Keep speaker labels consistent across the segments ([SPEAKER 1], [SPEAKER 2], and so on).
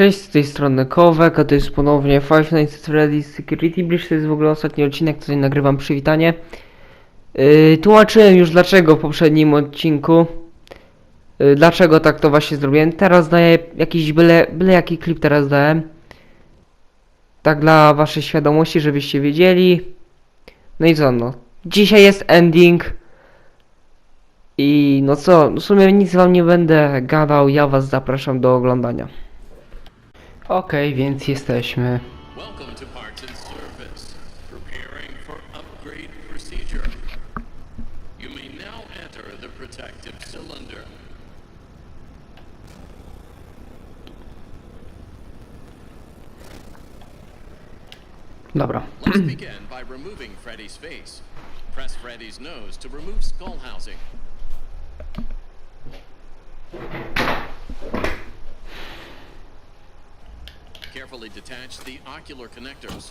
[SPEAKER 1] Cześć, z tej strony Kowek, a to jest ponownie Five Nights at Freddy's Security Breach, to jest w ogóle ostatni odcinek, tutaj nagrywam przywitanie. Yy, tłumaczyłem już dlaczego w poprzednim odcinku, yy, dlaczego tak to właśnie zrobiłem. Teraz daję jakiś byle, byle jaki klip teraz dałem. Tak dla waszej świadomości, żebyście wiedzieli. No i co no, dzisiaj jest ending. I no co, w sumie nic wam nie będę gadał, ja was zapraszam do oglądania. Okej, więc jesteśmy. Dobra.
[SPEAKER 2] Let's begin by removing Freddy's face. Press Freddy's nose to remove skull housing. Carefully detach the ocular connectors.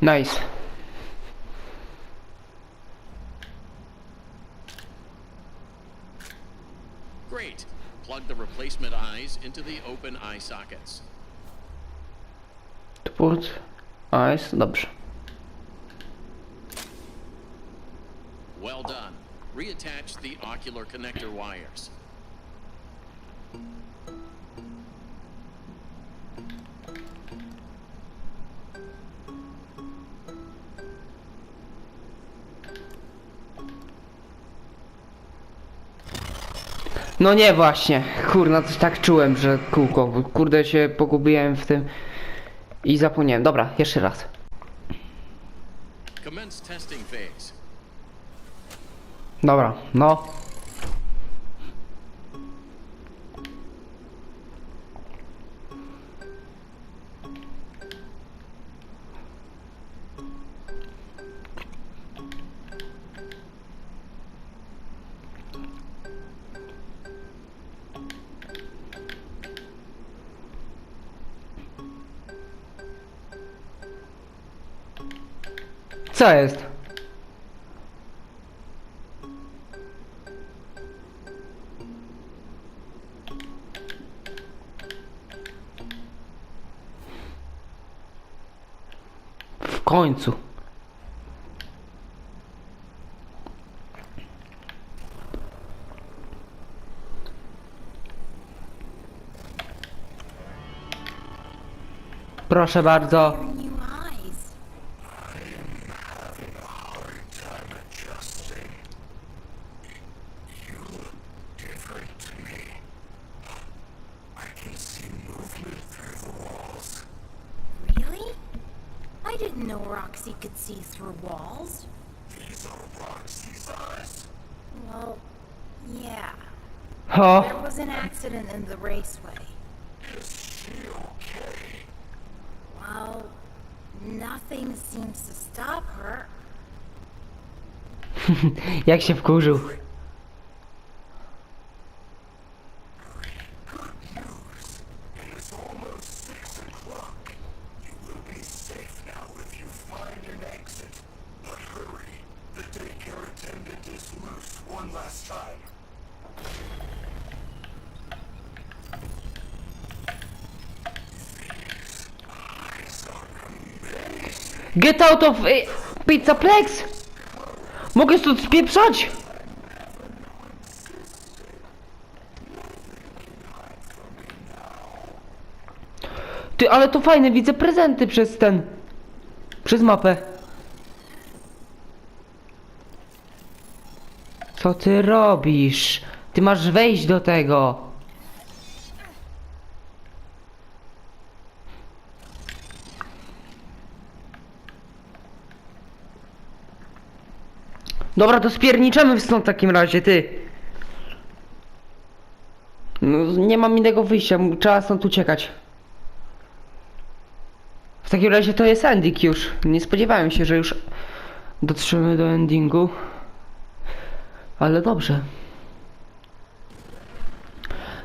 [SPEAKER 1] Nice.
[SPEAKER 2] Great. Plug the replacement eyes into the open eye sockets.
[SPEAKER 1] Put. A, jest dobrze.
[SPEAKER 2] Well done. Reattach the ocular connector wires.
[SPEAKER 1] No nie właśnie. Kurna, coś tak czułem, że kółko. Kurde się pogubiłem w tym. I zapomniałem. Dobra, jeszcze raz. Dobra, no. Co jest? W końcu. Proszę bardzo.
[SPEAKER 3] Didn't know Roxy could see through walls. These are Roxy's eyes? Well, yeah.
[SPEAKER 1] O,
[SPEAKER 3] There was an accident in the raceway. Is she okay? Well, nothing seems to stop her.
[SPEAKER 1] jak się wkurzył. Get out of y, Pizza Plex! Mogę stąd spieprzać? Ty, ale to fajne, widzę prezenty przez ten... Przez mapę. Co ty robisz? Ty masz wejść do tego. Dobra, to spierniczemy stąd w takim razie, ty. No, nie mam innego wyjścia, trzeba stąd uciekać. W takim razie to jest ending już. Nie spodziewałem się, że już dotrzemy do endingu. Ale dobrze.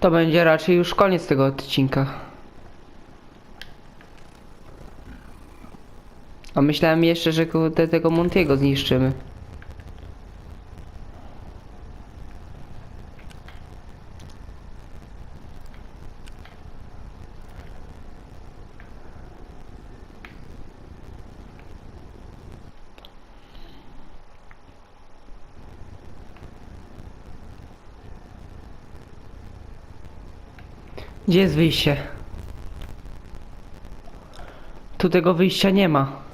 [SPEAKER 1] To będzie raczej już koniec tego odcinka. A myślałem jeszcze, że tego Montiego zniszczymy. Gdzie jest wyjście? Tu tego wyjścia nie ma.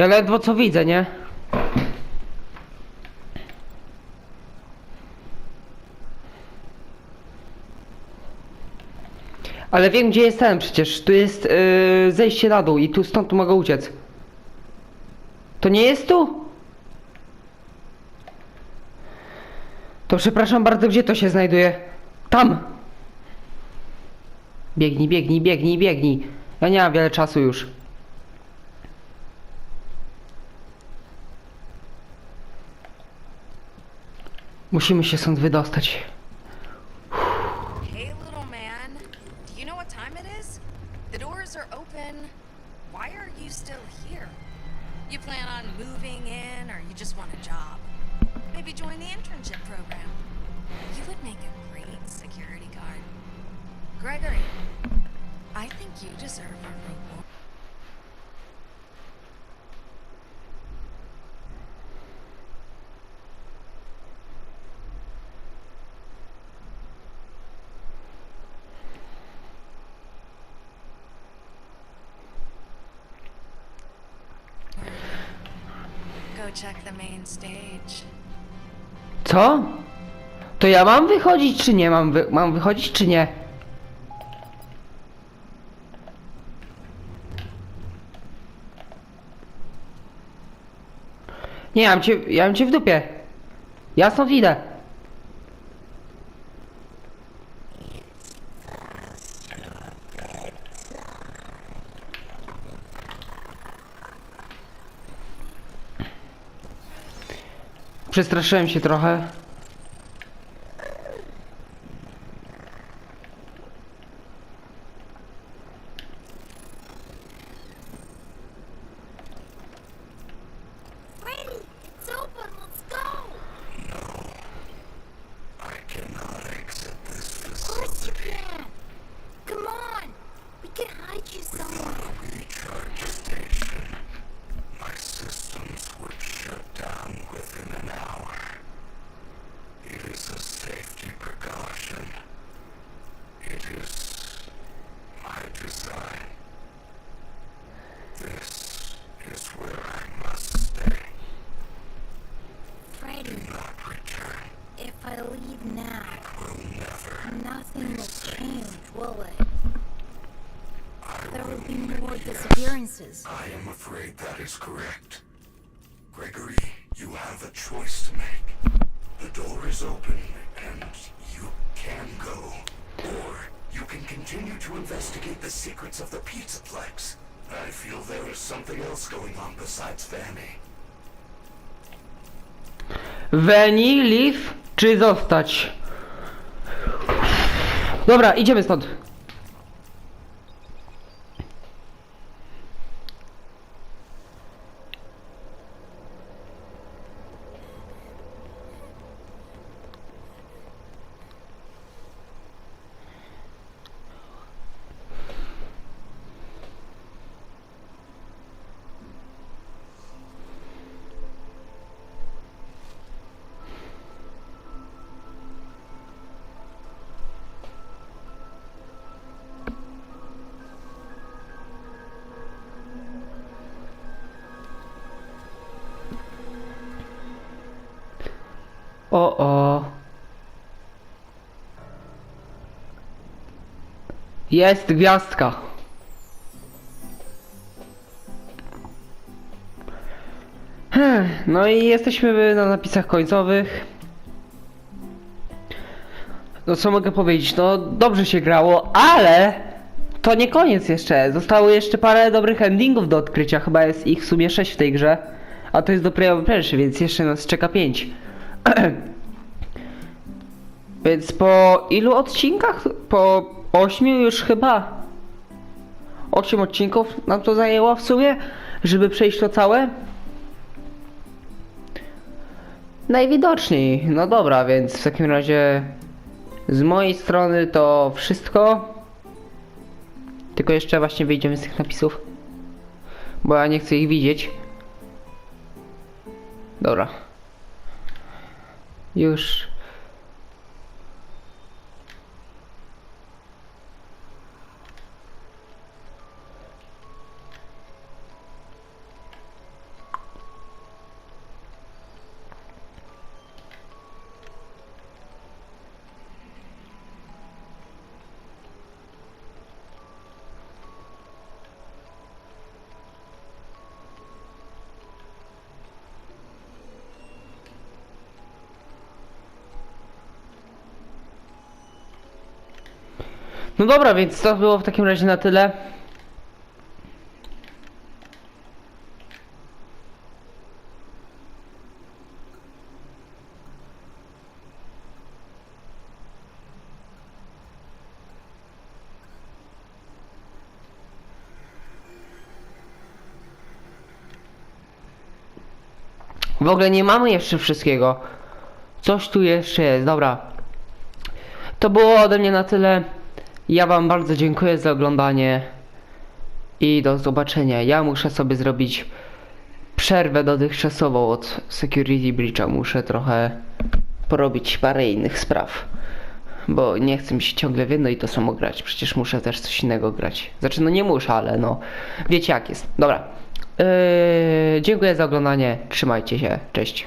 [SPEAKER 1] Ja ledwo co widzę, nie? Ale wiem gdzie jestem przecież. Tu jest yy, zejście na dół i tu stąd mogę uciec. To nie jest tu? To przepraszam bardzo, gdzie to się znajduje? Tam! Biegnij, biegnij, biegnij, biegnij. Ja nie mam wiele czasu już. Musimy się stąd wydostać.
[SPEAKER 4] Hey, little man. Do you know what time it is? The doors are open. Why are you still here? You plan on moving in, or you just want a job? Maybe join the internship program. You would make a great security guard. Gregory, I think you deserve a reward.
[SPEAKER 1] Co? To ja mam wychodzić czy nie? Mam, wy mam wychodzić czy nie? Nie, ja mam cię, ja mam cię w dupie. Ja stąd idę.
[SPEAKER 3] You
[SPEAKER 5] facility.
[SPEAKER 3] can. Come on. We can hide you somewhere.
[SPEAKER 5] Is where I must stay.
[SPEAKER 3] Freddy,
[SPEAKER 5] Not return.
[SPEAKER 3] if I leave now,
[SPEAKER 5] Will never.
[SPEAKER 3] nothing will change, will it? There will be more disappearances.
[SPEAKER 5] I am afraid that is correct. Gregory, you have a choice to make. The door is open, and you can go. Or you can continue to investigate the secrets of the Pizzaplex. I feel there is something else going on besides.
[SPEAKER 1] Veni, czy zostać? Dobra, idziemy stąd. O, o. Jest gwiazdka. No i jesteśmy na napisach końcowych. no co mogę powiedzieć, no dobrze się grało, ale to nie koniec jeszcze. Zostało jeszcze parę dobrych endingów do odkrycia, chyba jest ich w sumie 6 w tej grze. A to jest dopiero pierwszy, więc jeszcze nas czeka 5. więc po ilu odcinkach? Po 8 już chyba. 8 odcinków nam to zajęło w sumie, żeby przejść to całe. Najwidoczniej. No dobra, więc w takim razie z mojej strony to wszystko. Tylko jeszcze właśnie wyjdziemy z tych napisów. Bo ja nie chcę ich widzieć. Dobra. Już. No dobra, więc to było w takim razie na tyle. W ogóle nie mamy jeszcze wszystkiego. Coś tu jeszcze jest, dobra. To było ode mnie na tyle. Ja wam bardzo dziękuję za oglądanie i do zobaczenia. Ja muszę sobie zrobić przerwę dotychczasową od Security Breacha. Muszę trochę porobić parę innych spraw. Bo nie chcę mi się ciągle w jedno i to samo grać. Przecież muszę też coś innego grać. Znaczy, no nie muszę, ale no wiecie jak jest. Dobra. Yy, dziękuję za oglądanie. Trzymajcie się. Cześć.